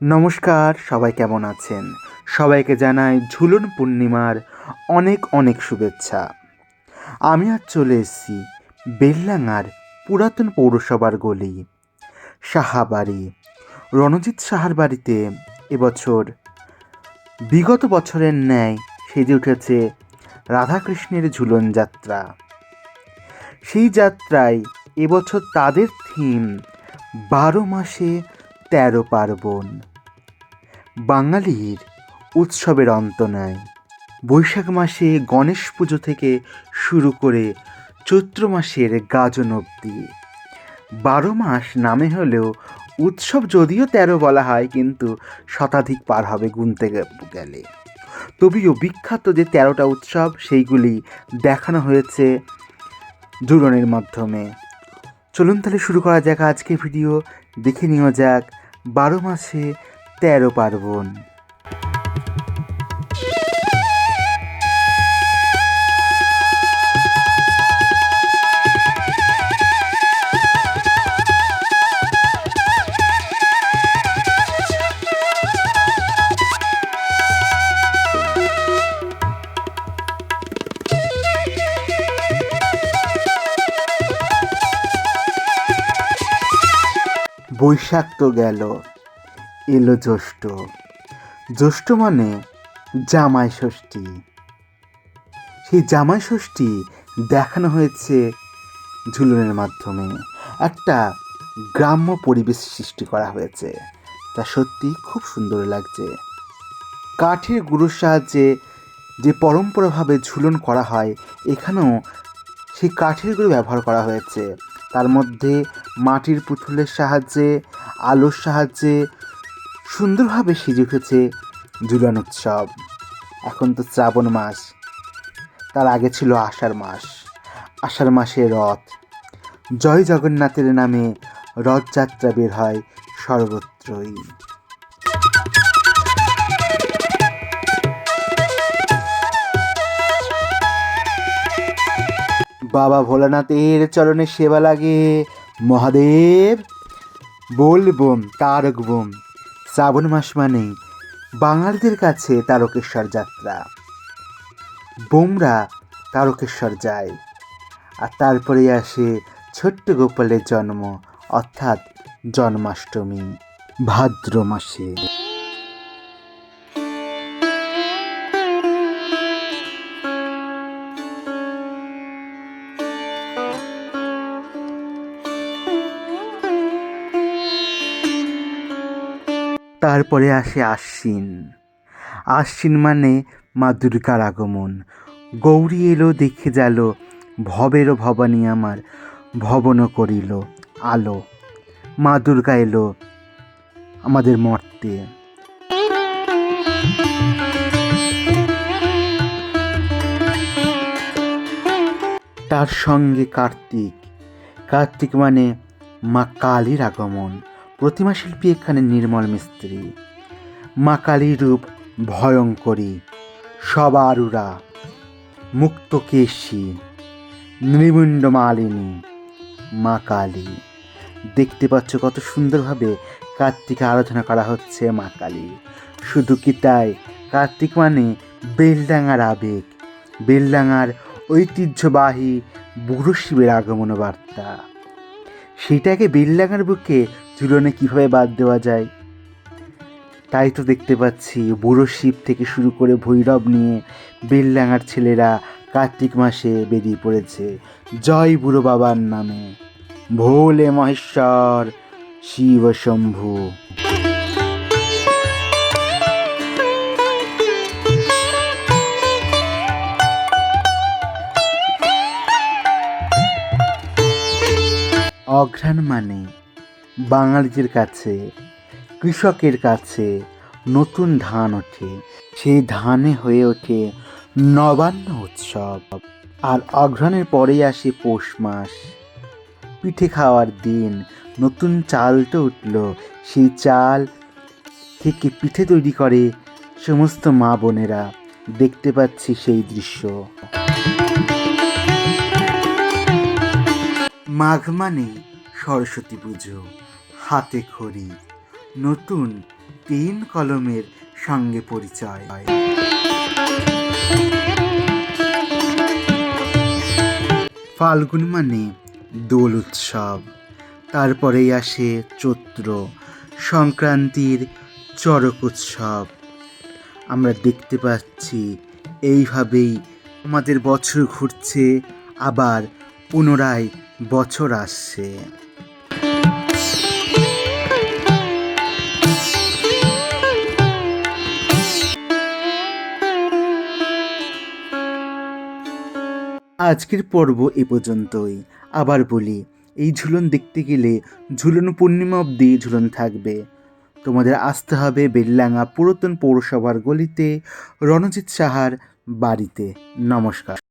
নমস্কার, সবাই কেমন আছেন? সবাইকে জানাই ঝুলন পূর্ণিমার অনেক অনেক শুভেচ্ছা। আমি আজ চলে এসেছি বেললাঙার পুরাতন পৌরসভার গলি, সাহাবাড়ি। রণজিৎ সাহার বাড়িতে এবছর বিগত বছরের ন্যায় সেজে উঠেছে রাধাকৃষ্ণের ঝুলন যাত্রা। সেই যাত্রায় এবছর তাদের থিম বারো মাসে তেরো পার্বণ। বাঙালির উৎসবের অন্ত নাই। বৈশাখ মাসে গণেশ পুজো থেকে শুরু করে চৈত্র মাসের গাজন অবধি। বারো মাস নামে হলেও উৎসব যদিও তেরো বলা হয়, কিন্তু শতাধিক পার হবে গুনতে গেলে। তবেও বিখ্যাত যে তেরোটা উৎসব, সেইগুলি দেখানো হয়েছে জুলনের মাধ্যমে। চলুন তাহলে শুরু করা যাক আজকে ভিডিও। দেখে নেওয়া যাক, বারো মাসে তেরো পার্বণ। বৈশাখ তো গেল। এলো জ্যৈষ্ঠ। জ্যৈষ্ঠ মানে জামাই ষষ্ঠী। সেই জামাই ষষ্ঠী দেখানো হয়েছে ঝুলনের মাধ্যমে। একটা গ্রাম্য পরিবেশ সৃষ্টি করা হয়েছে। তা সত্যি খুব সুন্দর লাগছে। কাঠের গুঁড়োর সাহায্যে যে পরম্পরাভাবে ঝুলন করা হয়, এখানেও সেই কাঠের গুঁড়ো ব্যবহার করা হয়েছে। তার মধ্যে মাটির পুতুলের সাহায্যে, আলোর সাহায্যে সুন্দরভাবে সেজে উঠেছে ঝুলন উৎসব। এখন তো শ্রাবণ মাস। তার আগে ছিল আষাঢ় মাস। আষাঢ় মাসে রথ। জয় জগন্নাথের নামে রথযাত্রা বের হয় সর্বত্রই বাবা ভোলানাথের চরণে সেবা লাগে মহাদেব। বলবম তারক বোম শ্রাবণ মাস মানেই বাঙালিদের কাছে তারকেশ্বর যাত্রা। বোমরা তারকেশ্বর যায়, আর তারপরে আসে ছোট্ট গোপালের জন্ম, অর্থাৎ জন্মাষ্টমী, ভাদ্র মাসে। তারপরে আসে আশ্বিন। আশ্বিন মানে মা দুর্গার আগমন। গৌরী এলো, দেখে জালো, ভবেরও ভবানী আমার ভবন করিল আলো। মা দুর্গা এলো আমাদের মর্তে। তার সঙ্গে কার্তিক। কার্তিক মানে মা কালীর আগমন। প্রতিমা শিল্পী এখানে নির্মল মিস্ত্রি। মা কালীর রূপ ভয়ঙ্করী, সবারুরা, মুক্তকেশী, নৃমুণ্ড মালিনী। মা কালী, দেখতে পাচ্ছ কত সুন্দরভাবে কার্তিকে আরাধনা করা হচ্ছে মা কালী। শুধু কি তাই? কার্তিক মানে বেলডাঙার আবেগ, বেলডাঙার ঐতিহ্যবাহী বুড়ো শিবের আগমন বার্তা সেটাকে বেলডাঙার বুকে ঝুলনে কীভাবে বাদ দেওয়া যায়? তাই তো দেখতে পাচ্ছি, বুড়ো শিব থেকে শুরু করে ভৈরব নিয়ে বেলডাঙার ছেলেরা কার্তিক মাসে বেরিয়ে পড়েছে। জয় বুড়ো বাবার নামে। ভোলে মহেশ্বর, শিব শম্ভু। অঘ্রাণ মানে বাঙালিদের কাছে, কৃষকের কাছে নতুন ধান ওঠে। সেই ধানে হয়ে ওঠে নবান্ন উৎসব। আর অঘ্রাণের পরেই আসে পৌষ মাস। পিঠে খাওয়ার দিন নতুন চাল তো উঠল। সেই চাল থেকে পিঠে তৈরি করে সমস্ত মা বোনেরা দেখতে পাচ্ছি সেই দৃশ্য। মাঘ মানে সরস্বতী পুজো। হাতে খড়ি। নতুন পেন কলমের সঙ্গে পরিচয়। ফাল্গুন মানে দোল উৎসব। তারপরেই আসে চৈত্র। সংক্রান্তির চড়ক উৎসব। আমরা দেখতে পাচ্ছি, এইভাবেই আমাদের বছর ঘুরছে, আবার পুনরায় বছর আসছে। আজকের পর্ব এ পর্যন্তই। আবার বলি, এই ঝুলন দেখতে গেলে ঝুলন পূর্ণিমা অবধি ঝুলন থাকবে। তোমাদের আসতে হবে বেল্লাঙা পুরাতন পৌরসভার গলিতে রণজিৎ সাহার বাড়িতে। নমস্কার।